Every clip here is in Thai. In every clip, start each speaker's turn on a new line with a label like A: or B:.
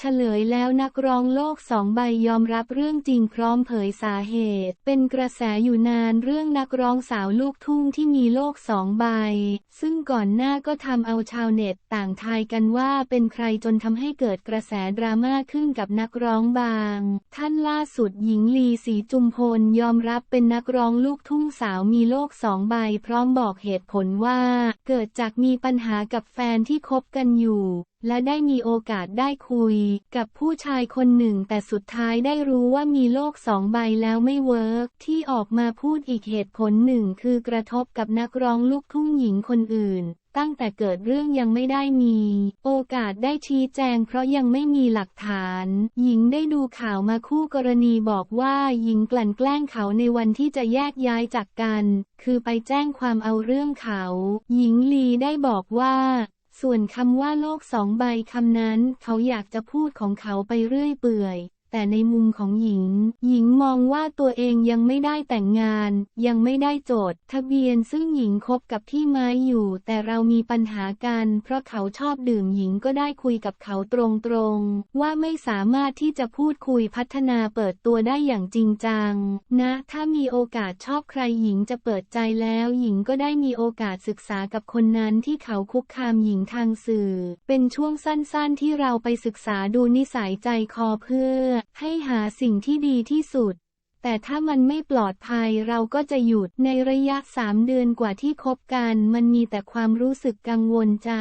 A: เฉลยแล้วนักร้องโลกสองใบยอมรับเรื่องจริงพร้อมเผยสาเหตุ เป็นกระแสอยู่นานเรื่องนักร้องสาวลูกทุ่งที่มีโลกสองใบ ซึ่งก่อนหน้าก็ทำเอาชาวเน็ตต่างทายกันว่าเป็นใครจนทำให้เกิดกระแสดราม่าขึ้นกับนักร้องบาง ท่านล่าสุดหญิงลีศรีจุมพลยอมรับเป็นนักร้องลูกทุ่งสาวมีโลกสองใบ พร้อมบอกเหตุผลว่า เกิดจากมีปัญหากับแฟนที่คบกันอยู่และได้มีโอกาสได้คุย กับผู้ชายคนหนึ่งแต่สุดท้ายได้รู้ว่ามีโลกสองใบแล้วไม่เวิร์กที่ออกมาพูดอีกเหตุผลหนึ่งคือกระทบกับนักร้องลูกทุ่งหญิงคนอื่น ตั้งแต่เกิดเรื่องยังไม่ได้มี โอกาสได้ชี้แจงเพราะยังไม่มีหลักฐาน หญิงได้ดูข่าวมาคู่กรณีบอกว่าหญิงกลั่นแกล้งเขาในวันที่จะแยกย้ายจากกัน คือไปแจ้งความเอาเรื่องเขา หญิงลีได้บอกว่า ส่วนคำว่าโลกสองใบคำนั้นเขาอยากจะพูดของเขาไปเรื่อยเปื่อย แต่ในมุมของหญิง หญิงมองว่าตัวเองยังไม่ได้แต่งงาน ยังไม่ได้โจทย์ทะเบียนซึ่งหญิงคบกับที่ไม้อยู่ แต่เรามีปัญหากัน เพราะเขาชอบดื่มหญิงก็ได้คุยกับเขาตรงๆ ว่าไม่สามารถที่จะพูดคุยพัฒนาเปิดตัวได้อย่างจริงจัง นะ ถ้ามีโอกาสชอบใครหญิงจะเปิดใจแล้ว หญิงก็ได้มีโอกาสศึกษากับคนนั้นที่เขาคุกคามหญิงทางสื่อ เป็นช่วงสั้นๆที่เราไปศึกษาดูนิสัยใจคอเพื่อให้หาสิ่งที่ดีที่สุด แต่ถ้ามันไม่ปลอดภัยเราก็จะหยุดในระยะสามเดือนกว่าที่คบกัน มันมีแต่ความรู้สึกกังวลใจ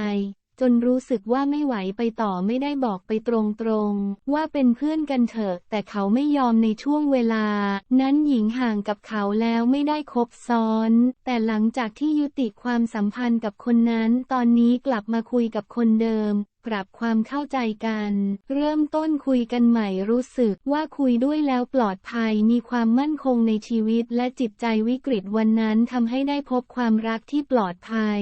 A: จนรู้สึกว่าไม่ไหวไปต่อไม่ได้บอกไปตรงๆ ว่าเป็นเพื่อนกันเถอะ แต่เขาไม่ยอมในช่วงเวลา นั้นหญิงห่างกับเขาแล้วไม่ได้คบซ้อน แต่หลังจากที่ยุติความสัมพันธ์กับคนนั้น ตอนนี้กลับมาคุยกับคนเดิมปรับความเข้าใจกัน เริ่มต้นคุยกันใหม่รู้สึกว่าคุยด้วยแล้วปลอดภัยมีความมั่นคงในชีวิตและจิตใจวิกฤตวันนั้นทำให้ได้พบความรักที่ปลอดภัย